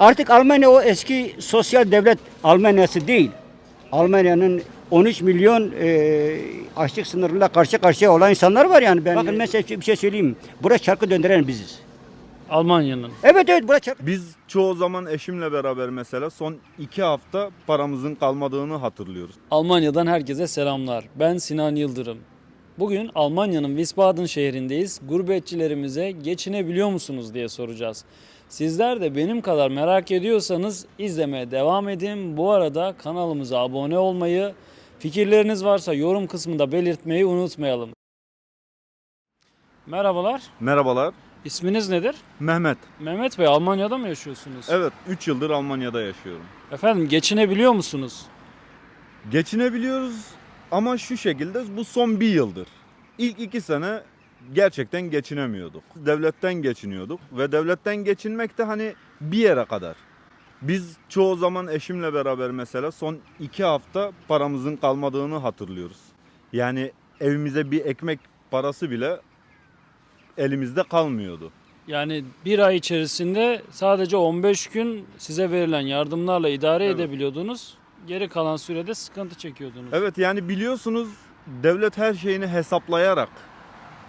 Artık Almanya o eski sosyal devlet Almanyası değil. Almanya'nın 13 milyon e, açlık sınırıyla karşı karşıya olan insanlar var yani. Ben Bakın mesela bir şey söyleyeyim. Buraya çarkı döndüren biziz. Almanya'nın. Evet evet buraya çarkı. Biz çoğu zaman eşimle beraber mesela son iki hafta paramızın kalmadığını hatırlıyoruz. Almanya'dan herkese selamlar. Ben Sinan Yıldırım. Bugün Almanya'nın Wiesbaden şehrindeyiz. Gurbetçilerimize geçinebiliyor musunuz diye soracağız. Sizler de benim kadar merak ediyorsanız izlemeye devam edin. Bu arada kanalımıza abone olmayı, fikirleriniz varsa yorum kısmında belirtmeyi unutmayalım. Merhabalar. Merhabalar. İsminiz nedir? Mehmet. Mehmet Bey Almanya'da mı yaşıyorsunuz? Evet 3 yıldır Almanya'da yaşıyorum. Efendim geçinebiliyor musunuz? Geçinebiliyoruz ama şu şekilde bu son bir yıldır. İlk iki sene gerçekten geçinemiyorduk. Devletten geçiniyorduk ve devletten geçinmek de hani bir yere kadar. Biz çoğu zaman eşimle beraber mesela son iki hafta paramızın kalmadığını hatırlıyoruz. Yani evimize bir ekmek parası bile elimizde kalmıyordu. Yani bir ay içerisinde sadece 15 gün size verilen yardımlarla idare Evet. edebiliyordunuz. Geri kalan sürede sıkıntı çekiyordunuz. Evet yani biliyorsunuz devlet her şeyini hesaplayarak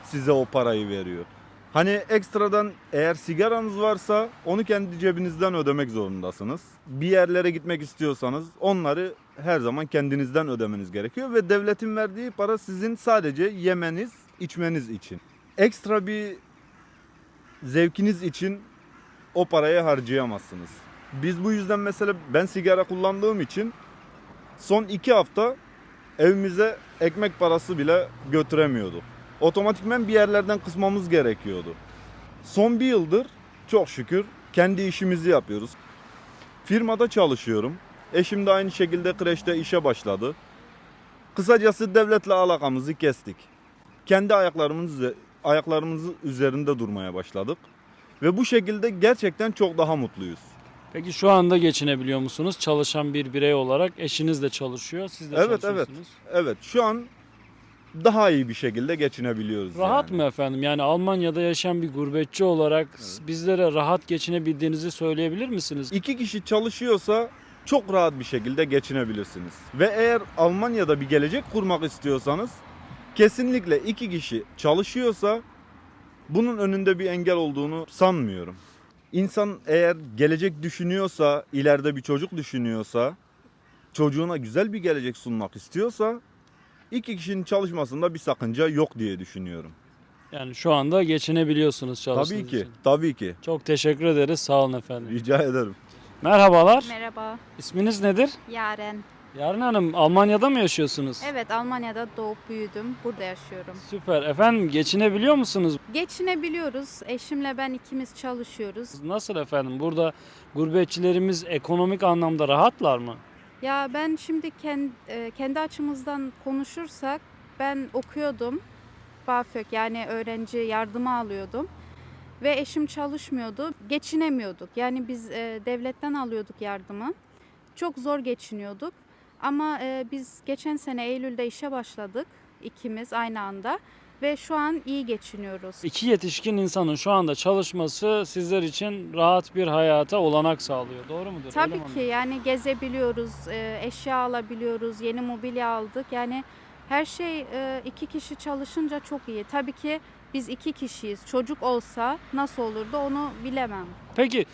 size o parayı veriyor. Hani ekstradan eğer sigaranız varsa onu kendi cebinizden ödemek zorundasınız. Bir yerlere gitmek istiyorsanız onları her zaman kendinizden ödemeniz gerekiyor ve devletin verdiği para sizin sadece yemeniz, içmeniz için. Ekstra bir zevkiniz için o parayı harcayamazsınız. Biz bu yüzden mesela ben sigara kullandığım için son iki hafta evimize ekmek parası bile götüremiyorduk. Otomatikmen bir yerlerden kısmamız gerekiyordu. Son bir yıldır çok şükür kendi işimizi yapıyoruz. Firmada çalışıyorum. Eşim de aynı şekilde kreşte işe başladı. Kısacası devletle alakamızı kestik. Kendi ayaklarımız ayaklarımızın üzerinde durmaya başladık. Ve bu şekilde gerçekten çok daha mutluyuz. Peki şu anda geçinebiliyor musunuz? Çalışan bir birey olarak eşiniz de çalışıyor, siz de Evet, evet. çalışıyorsunuz. Evet şu an daha iyi bir şekilde geçinebiliyoruz. Rahat yani. mı efendim? Yani Almanya'da yaşayan bir gurbetçi olarak bizlere rahat geçinebildiğinizi söyleyebilir misiniz? İki kişi çalışıyorsa çok rahat bir şekilde geçinebilirsiniz. Ve eğer Almanya'da bir gelecek kurmak istiyorsanız kesinlikle iki kişi çalışıyorsa bunun önünde bir engel olduğunu sanmıyorum. İnsan eğer gelecek düşünüyorsa, ileride bir çocuk düşünüyorsa, çocuğuna güzel bir gelecek sunmak istiyorsa iki kişinin çalışmasında bir sakınca yok diye düşünüyorum. Yani şu anda geçinebiliyorsunuz çalıştığınız Tabii ki, için. tabii ki. Çok teşekkür ederiz. Sağ olun efendim. Rica ederim. Merhabalar. Merhaba, İsminiz nedir? Yaren. Yarın Hanım Almanya'da mı yaşıyorsunuz? Evet, Almanya'da doğup büyüdüm. Burada yaşıyorum. Süper. Efendim geçinebiliyor musunuz? Geçinebiliyoruz. Eşimle ben ikimiz çalışıyoruz. Nasıl efendim? Burada gurbetçilerimiz ekonomik anlamda rahatlar mı? Ya ben şimdi kendi, kendi açımızdan konuşursak ben okuyordum. BAföG yani öğrenci yardımı alıyordum. Ve eşim çalışmıyordu. Geçinemiyorduk. Yani biz e, devletten alıyorduk yardımı. Çok zor geçiniyorduk. Ama e, biz geçen sene Eylül'de işe başladık. ikimiz aynı anda. Ve şu an iyi geçiniyoruz. İki yetişkin insanın şu anda çalışması sizler için rahat bir hayata olanak sağlıyor. Doğru mudur? Tabii ki yani gezebiliyoruz, e, eşya alabiliyoruz, yeni mobilya aldık. Yani her şey e, iki kişi çalışınca çok iyi. Tabii ki biz iki kişiyiz. Çocuk olsa nasıl olurdu onu bilemem. Peki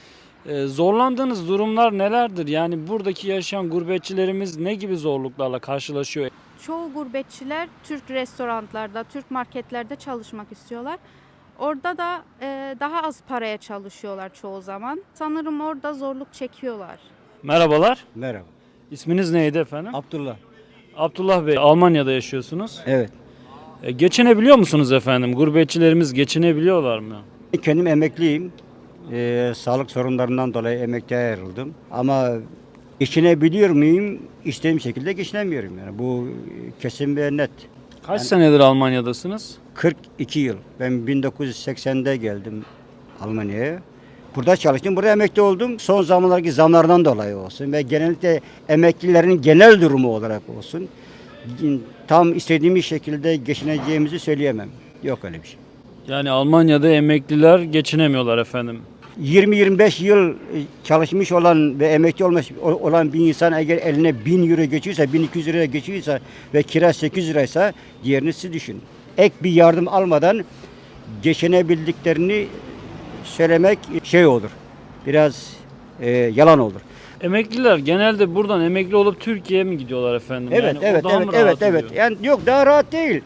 e, zorlandığınız durumlar nelerdir? Yani buradaki yaşayan gurbetçilerimiz ne gibi zorluklarla karşılaşıyor? Çoğu gurbetçiler Türk restoranlarda, Türk marketlerde çalışmak istiyorlar. Orada da e, daha az paraya çalışıyorlar çoğu zaman. Sanırım orada zorluk çekiyorlar. Merhabalar. Merhaba. İsminiz neydi efendim? Abdullah. Abdullah Bey Almanya'da yaşıyorsunuz. Evet. E, geçinebiliyor musunuz efendim? Gurbetçilerimiz geçinebiliyorlar mı? Kendim emekliyim. Ee, sağlık sorunlarından dolayı emekliye ayrıldım. Ama geçinebiliyor muyum? İstediğim şekilde geçinemiyorum yani. Bu e, kesin ve net. Kaç senedir Almanya'dasınız? 42 yıl. Ben 1980'de geldim Almanya'ya. Burada çalıştım, burada emekli oldum. Son zamanlardaki zamlardan dolayı olsun ve genellikle emeklilerin genel durumu olarak olsun. Tam istediğimiz şekilde geçineceğimizi söyleyemem. Yok öyle bir şey. Yani Almanya'da emekliler geçinemiyorlar efendim. 20-25 yıl e, çalışmış olan ve emekli olmuş olan bir insan eğer eline 1000 euro geçiyorsa, 1200 liraya geçiyorsa ve kira 800 liraysa diğerini siz düşünün. Ek bir yardım almadan geçinebildiklerini söylemek şey olur. Biraz e, yalan olur. Emekliler genelde buradan emekli olup Türkiye'ye mi gidiyorlar efendim? Evet, Yani evet, evet, evet, evet. Yani yok daha rahat değil.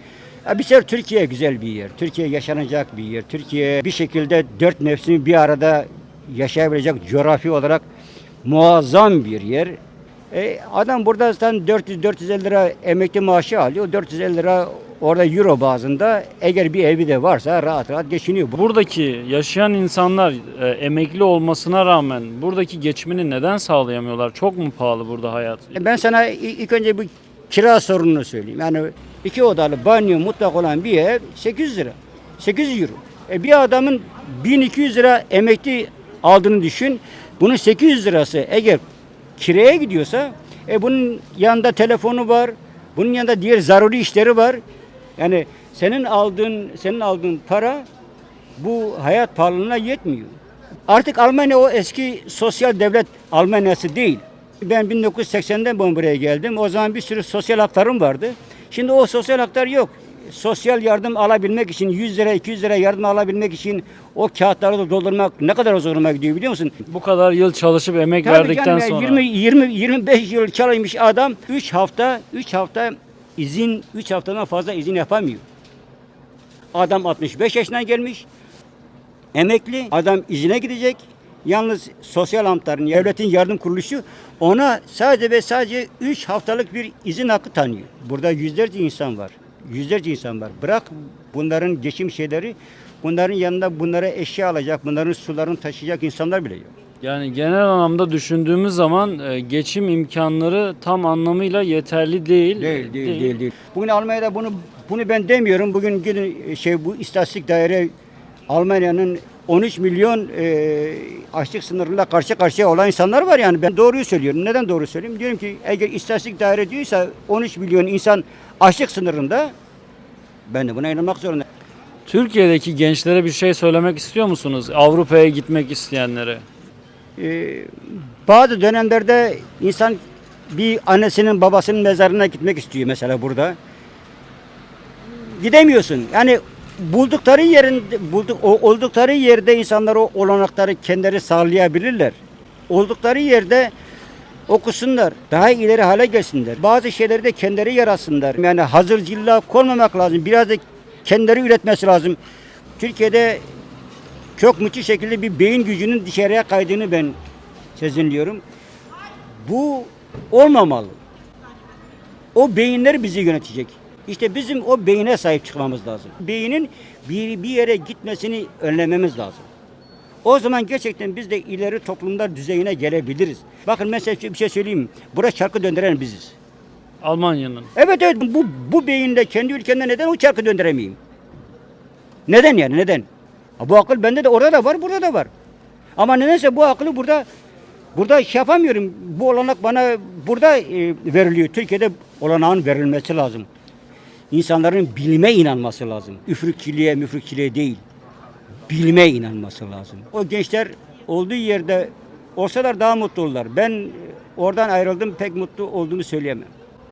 Ya bir sefer Türkiye güzel bir yer. Türkiye yaşanacak bir yer. Türkiye bir şekilde dört mevsimi bir arada yaşayabilecek coğrafi olarak muazzam bir yer. E, adam burada zaten 400-450 lira emekli maaşı alıyor. 450 lira orada euro bazında eğer bir evi de varsa rahat rahat geçiniyor. Buradaki yaşayan insanlar e, emekli olmasına rağmen buradaki geçimini neden sağlayamıyorlar? Çok mu pahalı burada hayat? E, Ben sana ilk önce bu kira sorununu söyleyeyim. Yani iki odalı banyo mutlak olan bir ev 800 lira. 800 euro. E bir adamın 1200 lira emekli aldığını düşün. Bunun 800 lirası eğer kiraya gidiyorsa e bunun yanında telefonu var. Bunun yanında diğer zaruri işleri var. Yani senin aldığın senin aldığın para bu hayat pahalılığına yetmiyor. Artık Almanya o eski sosyal devlet Almanyası değil. Ben 1980'den ben buraya geldim. O zaman bir sürü sosyal haklarım vardı. Şimdi o sosyal haklar yok. Sosyal yardım alabilmek için 100 lira 200 lira yardım alabilmek için o kağıtları da doldurmak ne kadar zoruma gidiyor biliyor musun? Bu kadar yıl çalışıp emek Tabii verdikten canım sonra 20 20 25 yıl çalışmış adam 3 hafta 3 hafta izin 3 haftadan fazla izin yapamıyor. Adam 65 yaşına gelmiş. Emekli adam izine gidecek. Yalnız sosyal hamtların, devletin yardım kuruluşu ona sadece ve sadece 3 haftalık bir izin hakkı tanıyor. Burada yüzlerce insan var. Yüzlerce insan var. Bırak bunların geçim şeyleri, bunların yanında bunlara eşya alacak, bunların sularını taşıyacak insanlar bile yok. yani genel anlamda düşündüğümüz zaman e, geçim imkanları tam anlamıyla yeterli değil. Değil, değil, değil, değil. Bugün Almanya'da bunu bunu ben demiyorum. Bugün gidin şey bu istatistik daire Almanya'nın 13 milyon e, açlık sınırıyla karşı karşıya olan insanlar var yani. Ben doğruyu söylüyorum. Neden doğru söylüyorum? Diyorum ki eğer istatistik daire diyorsa 13 milyon insan açlık sınırında ben de buna inanmak zorundayım. Türkiye'deki gençlere bir şey söylemek istiyor musunuz? Avrupa'ya gitmek isteyenlere. Ee, bazı dönemlerde insan bir annesinin babasının mezarına gitmek istiyor mesela burada. Gidemiyorsun. Yani buldukları yerin bulduk oldukları yerde insanlar o olanakları kendileri sağlayabilirler. Oldukları yerde okusunlar. Daha ileri hale gelsinler. Bazı şeyleri de kendileri yaratsınlar. Yani hazır cilla konmamak lazım. Biraz da kendileri üretmesi lazım. Türkiye'de çok müthiş şekilde bir beyin gücünün dışarıya kaydığını ben sezinliyorum. Bu olmamalı. O beyinler bizi yönetecek. İşte bizim o beyine sahip çıkmamız lazım. Beynin bir, bir yere gitmesini önlememiz lazım. O zaman gerçekten biz de ileri toplumlar düzeyine gelebiliriz. Bakın mesela bir şey söyleyeyim. Buraya çarkı döndüren biziz. Almanya'nın. Evet evet bu, bu beyinle kendi ülkemde neden o çarkı döndüremeyeyim? Neden yani neden? Ha, Bu akıl bende de orada da var burada da var. Ama nedense bu aklı burada burada şey yapamıyorum. Bu olanak bana burada e, veriliyor. Türkiye'de olanağın verilmesi lazım. İnsanların bilime inanması lazım. Üfürükçiliğe müfrükçiliğe değil. Bilime inanması lazım. O gençler olduğu yerde olsalar daha mutlu olurlar. Ben oradan ayrıldım pek mutlu olduğumu söyleyemem.